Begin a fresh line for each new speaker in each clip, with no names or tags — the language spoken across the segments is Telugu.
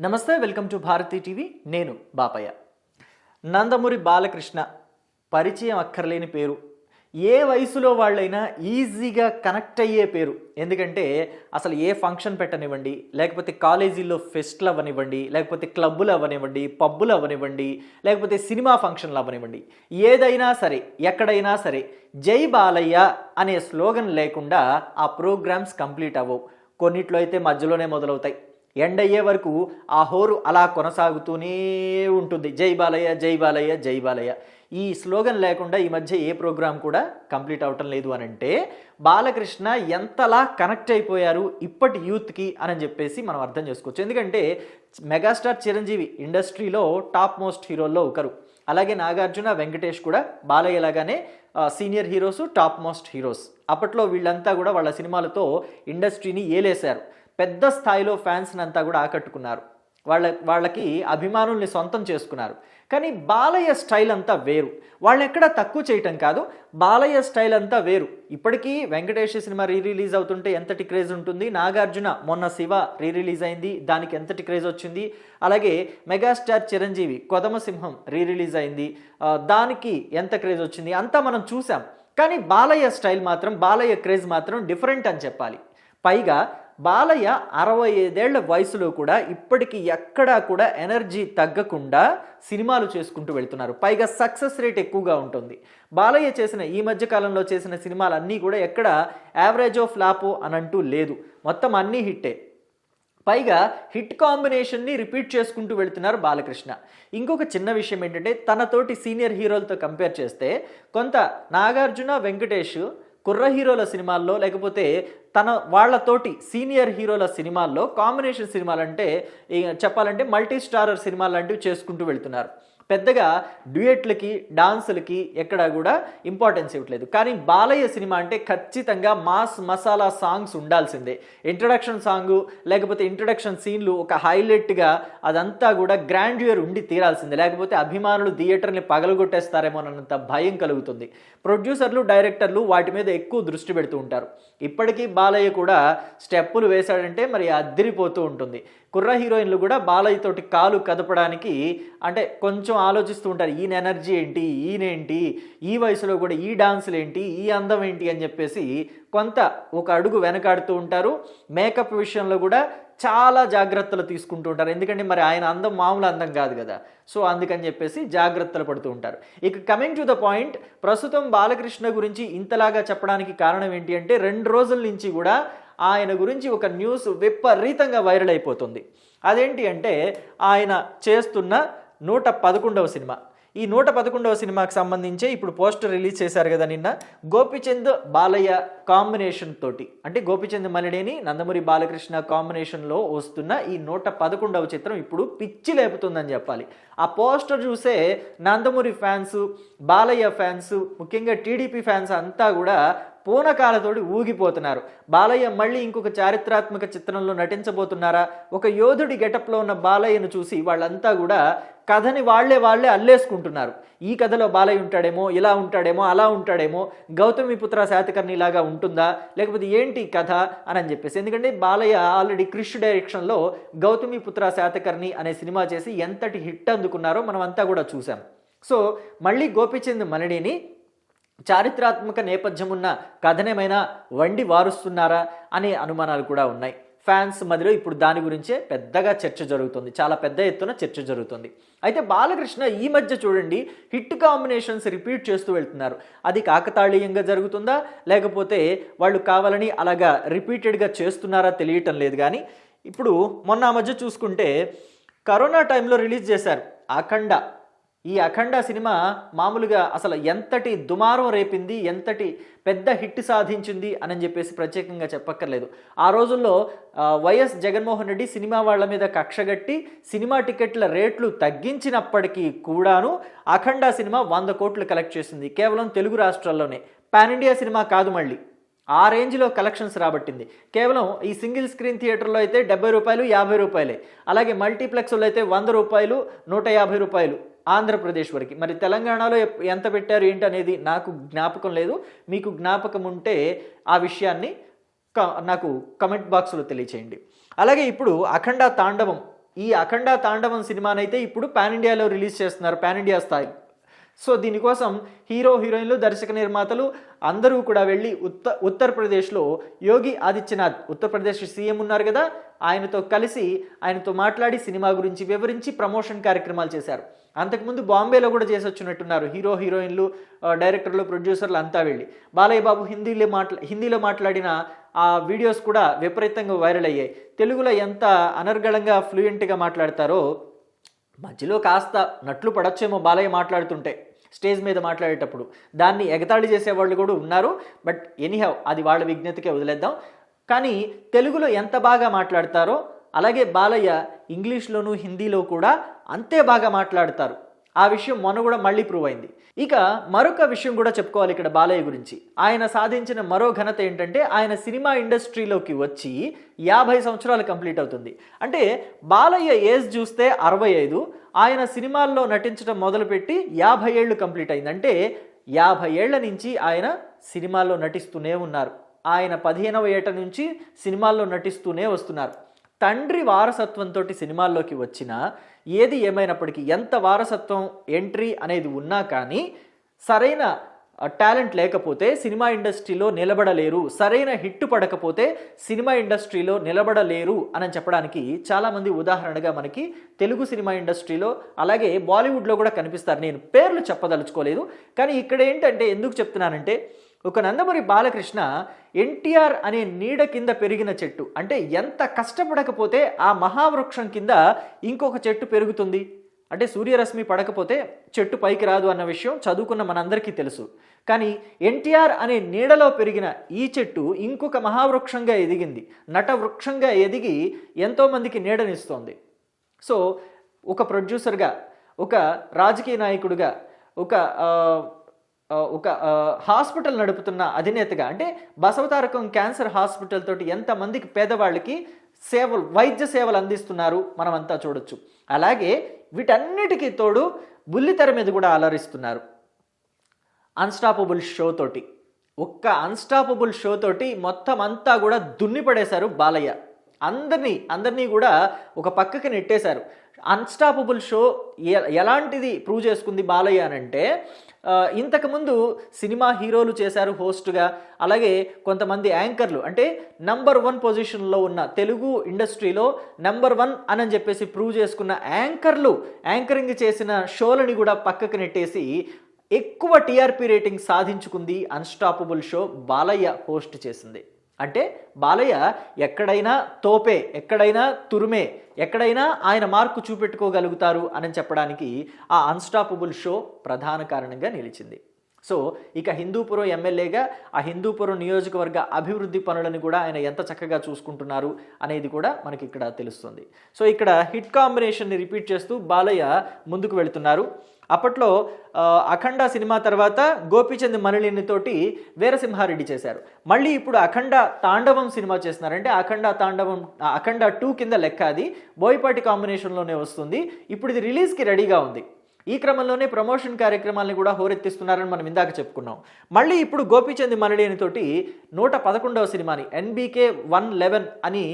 నమస్తే వెల్కమ్ టు భారతీ టీవీ. నేను బాపయ్య. నందమూరి బాలకృష్ణ పరిచయం అక్కర్లేని పేరు. ఏ వయసులో వాళ్ళైనా ఈజీగా కనెక్ట్ అయ్యే పేరు. ఎందుకంటే అసలు ఏ ఫంక్షన్ పెట్టనివ్వండి లేకపోతే కాలేజీల్లో ఫెస్ట్లు అవ్వనివ్వండి లేకపోతే క్లబ్బులు అవ్వనివ్వండి పబ్బులు అవ్వనివ్వండి లేకపోతే సినిమా ఫంక్షన్లు అవ్వనివ్వండి. ఏదైనా సరే ఎక్కడైనా సరే జై బాలయ్య అనే స్లోగన్ లేకుండా ఆ ప్రోగ్రామ్స్ కంప్లీట్ అవ్వవు. కొన్నిట్లో అయితే మధ్యలోనే మొదలవుతాయి. ఎండ్ అయ్యే వరకు ఆ హోరు అలా కొనసాగుతూనే ఉంటుంది. జై బాలయ్య జై బాలయ్య జై బాలయ్య. ఈ స్లోగన్ లేకుండా ఈ మధ్య ఏ ప్రోగ్రాం కూడా కంప్లీట్ అవటం లేదు అని అంటే బాలకృష్ణ ఎంతలా కనెక్ట్ అయిపోయారు ఇప్పటి యూత్కి అని చెప్పేసి మనం అర్థం చేసుకోవచ్చు. ఎందుకంటే మెగాస్టార్ చిరంజీవి ఇండస్ట్రీలో టాప్ మోస్ట్ హీరోల్లో ఒకరు. అలాగే నాగార్జున వెంకటేష్ కూడా బాలయ్య లాగానే senior heroes top most heroes. అప్పట్లో వీళ్ళంతా కూడా వాళ్ళ సినిమాలతో ఇండస్ట్రీని ఏలేశారు. పెద్ద స్థాయిలో ఫ్యాన్స్ని అంతా కూడా ఆకట్టుకున్నారు. వాళ్ళ వాళ్ళకి అభిమానుల్ని సొంతం చేసుకున్నారు. కానీ బాలయ్య స్టైల్ అంతా వేరు. వాళ్ళు ఎక్కడ తక్కువ చేయటం కాదు బాలయ్య స్టైల్ అంతా వేరు. ఇప్పటికీ వెంకటేష్ సినిమా రీ రిలీజ్ అవుతుంటే ఎంతటి క్రేజ్ ఉంటుంది? నాగార్జున మొన్న శివ రీ రిలీజ్ అయింది దానికి ఎంతటి క్రేజ్ వచ్చింది? అలాగే మెగాస్టార్ చిరంజీవి కొదమ సింహం రీ రిలీజ్ అయింది దానికి ఎంత క్రేజ్ వచ్చింది? అంతా మనం చూసాం కానీ బాలయ్య స్టైల్ మాత్రం బాలయ్య క్రేజ్ మాత్రం డిఫరెంట్ అని చెప్పాలి. పైగా బాలయ్య అరవై ఐదేళ్ళ వయసులో కూడా ఇప్పటికీ ఎక్కడా కూడా ఎనర్జీ తగ్గకుండా సినిమాలు చేసుకుంటూ వెళ్తున్నారు. పైగా సక్సెస్ రేట్ ఎక్కువగా ఉంటుంది. బాలయ్య చేసిన ఈ మధ్య కాలంలో చేసిన సినిమాలన్నీ కూడా ఎక్కడ యావరేజ్ ఆఫ్ ఫ్లాపో అనంటూ లేదు. మొత్తం అన్నీ హిట్టే. పైగా హిట్ కాంబినేషన్ని రిపీట్ చేసుకుంటూ వెళ్తున్నారు బాలకృష్ణ. ఇంకొక చిన్న విషయం ఏంటంటే తనతోటి సీనియర్ హీరోలతో కంపేర్ చేస్తే కొంత నాగార్జున వెంకటేష్ కుర్ర హీరోల సినిమాల్లో లేకపోతే తన వాళ్ళతోటి సీనియర్ హీరోల సినిమాల్లో కాంబినేషన్ సినిమాలంటే చెప్పాలంటే మల్టీ స్టారర్ సినిమాలు లాంటివి చేసుకుంటూ వెళ్తున్నారు. పెద్దగా డ్యూయెట్లకి డాన్సులకి ఎక్కడా కూడా ఇంపార్టెన్స్ ఇవ్వట్లేదు. కానీ బాలయ్య సినిమా అంటే ఖచ్చితంగా మాస్ మసాలా సాంగ్స్ ఉండాల్సిందే. ఇంట్రడక్షన్ సాంగ్ లేకపోతే ఇంట్రడక్షన్ సీన్లు ఒక హైలైట్గా అదంతా కూడా గ్రాండ్యూర్ ఉండి తీరాల్సిందే. లేకపోతే అభిమానులు థియేటర్ని పగలగొట్టేస్తారేమోనంత భయం కలుగుతుంది. ప్రొడ్యూసర్లు డైరెక్టర్లు వాటి మీద ఎక్కువ దృష్టి పెడుతూ ఉంటారు. ఇప్పటికీ బాలయ్య కూడా స్టెప్పులు వేశాడంటే మరి అద్దిరిపోతూ ఉంటుంది. కుర్ర హీరోయిన్లు కూడా బాలయ్య తోటి కాలు కదపడానికి అంటే కొంచెం ఆలోచిస్తూ ఉంటారు ఈయన ఎనర్జీ ఏంటి ఈయనేంటి ఈ వయసులో కూడా ఈ డాన్సులు ఏంటి ఈ అందం ఏంటి అని చెప్పేసి కొంత ఒక అడుగు వెనకాడుతూ ఉంటారు. మేకప్ విషయంలో కూడా చాలా జాగ్రత్తలు తీసుకుంటూ ఉంటారు. ఎందుకంటే మరి ఆయన అందం మామూలు అందం కాదు కదా. సో అందుకని చెప్పేసి జాగ్రత్తలు పడుతూ ఉంటారు. ఇక కమింగ్ టు ద పాయింట్ ప్రస్తుతం బాలకృష్ణ గురించి ఇంతలాగా చెప్పడానికి కారణం ఏంటి అంటే రెండు రోజుల నుంచి కూడా ఆయన గురించి ఒక న్యూస్ విపరీతంగా వైరల్ అయిపోతుంది. అదేంటి అంటే ఆయన చేస్తున్న నూట పదకొండవ సినిమా. ఈ నూట పదకొండవ సినిమాకి సంబంధించి ఇప్పుడు పోస్టర్ రిలీజ్ చేశారు కదా నిన్న గోపిచంద్ బాలయ్య కాంబినేషన్ తోటి. అంటే గోపిచంద్ మలినేని నందమూరి బాలకృష్ణ కాంబినేషన్లో వస్తున్న ఈ నూట పదకొండవ చిత్రం ఇప్పుడు పిచ్చి లేపుతుందని చెప్పాలి. ఆ పోస్టర్ చూసే నందమూరి ఫ్యాన్స్ బాలయ్య ఫ్యాన్స్ ముఖ్యంగా టీడీపీ ఫ్యాన్స్ అంతా కూడా పూనకాలతోటి ఊగిపోతున్నారు. బాలయ్య మళ్ళీ ఇంకొక చారిత్రాత్మక చిత్రంలో నటించబోతున్నారా? ఒక యోధుడి గెటప్లో ఉన్న బాలయ్యను చూసి వాళ్ళంతా కూడా కథని వాళ్ళే వాళ్ళే అల్లేసుకుంటున్నారు. ఈ కథలో బాలయ్య ఉంటాడేమో ఇలా ఉంటాడేమో అలా ఉంటాడేమో గౌతమిపుత్ర శాతకర్ణి లాగా ఉంటుందా? లేకపోతే ఏంటి కథ అని అని చెప్పేసి. ఎందుకంటే బాలయ్య ఆల్రెడీ క్రిష్ డైరెక్షన్లో గౌతమిపుత్ర శాతకర్ణి అనే సినిమా చేసి ఎంతటి హిట్ అందుకున్నారో మనం అంతా కూడా చూసాం సో మళ్ళీ గోపిచంద్ మలడిని చారిత్రాత్మక నేపథ్యం ఉన్న కథనేమైనా వండి వారుస్తున్నారా అనే అనుమానాలు కూడా ఉన్నాయి. ఫ్యాన్స్ మధ్యలో ఇప్పుడు దాని గురించే పెద్దగా చర్చ జరుగుతుంది. చాలా పెద్ద ఎత్తున చర్చ జరుగుతుంది. అయితే బాలకృష్ణ ఈ మధ్య చూడండి హిట్ కాంబినేషన్స్ రిపీట్ చేస్తూ వెళ్తున్నారు. అది కాకతాళీయంగా జరుగుతుందా? లేకపోతే వాళ్ళు కావాలని అలాగా రిపీటెడ్గా చేస్తున్నారా తెలియటం లేదు కానీ ఇప్పుడు మొన్న ఆ మధ్య చూసుకుంటే కరోనా టైంలో రిలీజ్ చేశారు అఖండ ఈ అఖండ సినిమా మామూలుగా అసలు ఎంతటి దుమారం రేపింది ఎంతటి పెద్ద హిట్ సాధించింది అని చెప్పేసి ప్రత్యేకంగా చెప్పక్కర్లేదు. ఆ రోజుల్లో వైఎస్ జగన్మోహన్ రెడ్డి సినిమా వాళ్ళ మీద కక్షగట్టి సినిమా టికెట్ల రేట్లు తగ్గించినప్పటికీ కూడాను అఖండ సినిమా వంద కోట్లు కలెక్ట్ చేసింది కేవలం తెలుగు రాష్ట్రాల్లోనే. పాన్ ఇండియా సినిమా కాదు మళ్ళీ. ఆ రేంజ్లో కలెక్షన్స్ రాబట్టింది. కేవలం ఈ సింగిల్ స్క్రీన్ థియేటర్లో అయితే డెబ్బై రూపాయలు యాభై రూపాయలే. అలాగే మల్టీప్లెక్స్లో అయితే వంద రూపాయలు నూట యాభై రూపాయలు. ఆంధ్రప్రదేశ్ వరకు. మరి తెలంగాణలో ఎంత పెట్టారు ఏంటి అనేది నాకు జ్ఞాపకం లేదు. మీకు జ్ఞాపకం ఉంటే ఆ విషయాన్ని క- నాకు కమెంట్ బాక్స్లో తెలియచేయండి. అలాగే ఇప్పుడు అఖండ తాండవం. ఈ అఖండ తాండవం సినిమానైతే ఇప్పుడు పాన్ ఇండియాలో రిలీజ్ చేస్తున్నారు పాన్ ఇండియా స్థాయి. సో దీనికోసం హీరో హీరోయిన్లు దర్శక నిర్మాతలు అందరూ కూడా వెళ్ళి ఉత్త ఉత్తరప్రదేశ్లో యోగి ఆదిత్యనాథ్ ఉత్తరప్రదేశ్ సీఎం ఉన్నారు కదా ఆయనతో కలిసి ఆయనతో మాట్లాడి సినిమా గురించి వివరించి ప్రమోషన్ కార్యక్రమాలు చేశారు. అంతకుముందు బాంబేలో కూడా చేసి వచ్చినట్టున్నారు హీరో హీరోయిన్లు డైరెక్టర్లు ప్రొడ్యూసర్లు అంతా వెళ్ళి. బాలయ్య బాబు హిందీలో మాట్లా హిందీలో మాట్లాడిన ఆ వీడియోస్ కూడా విపరీతంగా వైరల్ అయ్యాయి. తెలుగులో ఎంత అనర్గళంగా ఫ్లూయెంట్గా మాట్లాడతారో మధ్యలో కాస్త నట్లు పడచ్చేమో బాలయ్య మాట్లాడుతుంటే స్టేజ్ మీద మాట్లాడేటప్పుడు. దాన్ని ఎగతాళి చేసేవాళ్ళు కూడా ఉన్నారు. బట్ ఎనీహౌ అది వాళ్ళ విజ్ఞతకే వదిలేద్దాం. కానీ తెలుగులో ఎంత బాగా మాట్లాడతారో అలాగే బాలయ్య ఇంగ్లీష్లోను హిందీలో కూడా అంతే బాగా మాట్లాడతారు. ఆ విషయం మొన్న కూడా మళ్ళీ ప్రూవ్ అయింది. ఇక మరొక విషయం కూడా చెప్పుకోవాలి ఇక్కడ బాలయ్య గురించి. ఆయన సాధించిన మరో ఘనత ఏంటంటే ఆయన సినిమా ఇండస్ట్రీలోకి వచ్చి యాభై సంవత్సరాలు కంప్లీట్ అవుతుంది. అంటే బాలయ్య ఏజ్ చూస్తే అరవై ఐదు ఆయన సినిమాల్లో నటించడం మొదలుపెట్టి యాభై ఏళ్ళు కంప్లీట్ అయింది. అంటే యాభై ఏళ్ళ నుంచి ఆయన సినిమాల్లో నటిస్తూనే ఉన్నారు. ఆయన పదిహేనవ ఏట నుంచి సినిమాల్లో నటిస్తూనే వస్తున్నారు. తండ్రి వారసత్వంతో సినిమాల్లోకి వచ్చిన ఏది ఏమైనప్పటికీ ఎంత వారసత్వం ఎంట్రీ అనేది ఉన్నా కానీ సరైన టాలెంట్ లేకపోతే సినిమా ఇండస్ట్రీలో నిలబడలేరు. సరైన హిట్ పడకపోతే సినిమా ఇండస్ట్రీలో నిలబడలేరు అని చెప్పడానికి చాలామంది ఉదాహరణగా మనకి తెలుగు సినిమా ఇండస్ట్రీలో అలాగే బాలీవుడ్లో కూడా కనిపిస్తారు. నేను పేర్లు చెప్పదలుచుకోలేదు. కానీ ఇక్కడ ఏంటంటే ఎందుకు చెప్తున్నానంటే ఒక నందమూరి బాలకృష్ణ ఎన్టీఆర్ అనే నీడ కింద పెరిగిన చెట్టు. అంటే ఎంత కష్టపడకపోతే ఆ మహావృక్షం కింద ఇంకొక చెట్టు పెరుగుతుంది. అంటే సూర్యరశ్మి పడకపోతే చెట్టు పైకి రాదు అన్న విషయం చదువుకున్న మనందరికీ తెలుసు. కానీ ఎన్టీఆర్ అనే నీడలో పెరిగిన ఈ చెట్టు ఇంకొక మహావృక్షంగా ఎదిగింది. నట వృక్షంగా ఎదిగి ఎంతోమందికి నీడనిస్తోంది. సో ఒక ప్రొడ్యూసర్గా ఒక రాజకీయ నాయకుడిగా ఒక ఒక హాస్పిటల్ నడుపుతున్న అధినేతగా అంటే బసవతారకం క్యాన్సర్ హాస్పిటల్ తోటి ఎంతమందికి పేదవాళ్ళకి సేవలు వైద్య సేవలు అందిస్తున్నారు మనమంతా చూడొచ్చు. అలాగే వీటన్నిటికీ తోడు బుల్లితెర మీద కూడా అలరిస్తున్నారు. అన్స్టాపబుల్ షో తోటి. ఒక్క అన్స్టాపబుల్ షో తోటి మొత్తం అంతా కూడా దున్నిపడేశారు బాలయ్య. అందరినీ అందరినీ కూడా ఒక పక్కకి నెట్టేశారు. అన్స్టాపబుల్ షో ఎలాంటిది ప్రూవ్ చేసుకుంది బాలయ్య అని అంటే ఇంతకుముందు సినిమా హీరోలు చేశారు హోస్ట్గా అలాగే కొంతమంది యాంకర్లు. అంటే నంబర్ వన్ పొజిషన్లో ఉన్న తెలుగు ఇండస్ట్రీలో నంబర్ వన్ అని చెప్పేసి ప్రూవ్ చేసుకున్న యాంకర్లు యాంకరింగ్ చేసిన షోలని కూడా పక్కకు నెట్టేసి ఎక్కువ టీఆర్పీ రేటింగ్ సాధించుకుంది అన్స్టాపబుల్ షో బాలయ్య హోస్ట్ చేసింది. అంటే బాలయ్య ఎక్కడైనా తోపే ఎక్కడైనా తురుమే ఎక్కడైనా ఆయన మార్కు చూపెట్టుకోగలుగుతారు అని చెప్పడానికి ఆ అన్స్టాపబుల్ షో ప్రధాన కారణంగా నిలిచింది. సో ఇక హిందూపురం ఎమ్మెల్యేగా ఆ హిందూపురం నియోజకవర్గ అభివృద్ధి పనులను కూడా ఆయన ఎంత చక్కగా చూసుకుంటున్నారు అనేది కూడా మనకి ఇక్కడ తెలుస్తుంది. సో ఇక్కడ హిట్ కాంబినేషన్ని రిపీట్ చేస్తూ బాలయ్య ముందుకు వెళుతున్నారు. అప్పట్లో అఖండ సినిమా తర్వాత గోపీచంద్ మరళిని తోటి వీరసింహారెడ్డి చేశారు. మళ్ళీ ఇప్పుడు అఖండ తాండవం సినిమా చేస్తున్నారంటే అఖండ తాండవం అఖండ టూ కింద లెక్క అది. బోయపాటి కాంబినేషన్లోనే వస్తుంది. ఇప్పుడు ఇది రిలీజ్కి రెడీగా ఉంది. ఈ క్రమంలోనే ప్రమోషన్ కార్యక్రమాలను కూడా హోరెత్తిస్తున్నారని మనం ఇందాక చెప్పుకున్నాం. మళ్ళీ ఇప్పుడు గోపీచంద్ మనడేని తోటి నూట పదకొండవ సినిమాని ఎన్బీకే వన్ లెవెన్ అని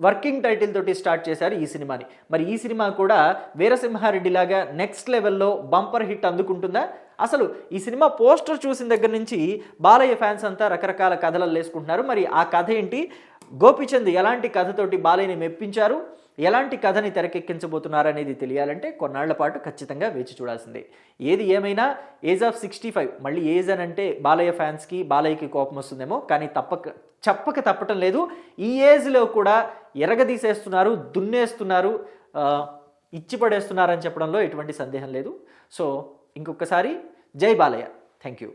వర్కింగ్ టైటిల్ తోటి స్టార్ట్ చేశారు ఈ సినిమాని. మరి ఈ సినిమా కూడా వీరసింహారెడ్డి లాగా నెక్స్ట్ లెవెల్లో బంపర్ హిట్ అందుకుంటుందా? అసలు ఈ సినిమా పోస్టర్ చూసిన దగ్గర నుంచి బాలయ్య ఫ్యాన్స్ అంతా రకరకాల కథలు వేసుకుంటున్నారు మరి ఆ కథ ఏంటి? గోపీచంద్ ఎలాంటి కథతోటి బాలయ్యని మెప్పించారు? ఎలాంటి కథని తెరకెక్కించబోతున్నారు అనేది తెలియాలంటే కొన్నాళ్ళ పాటు ఖచ్చితంగా వేచి చూడాల్సిందే. ఏది ఏమైనా ఏజ్ ఆఫ్ సిక్స్టీ ఫైవ్ మళ్ళీ ఏజ్ అని అంటే బాలయ్య ఫ్యాన్స్కి బాలయ్యకి కోపం వస్తుందేమో కానీ తప్పక చెప్పక తప్పటం లేదు. ఈ ఏజ్లో కూడా ఎరగదీసేస్తున్నారు దున్నేస్తున్నారు ఇచ్చి పడేస్తున్నారని చెప్పడంలో ఎటువంటి సందేహం లేదు. సో ఇంకొకసారి జై బాలయ్య. Thank you.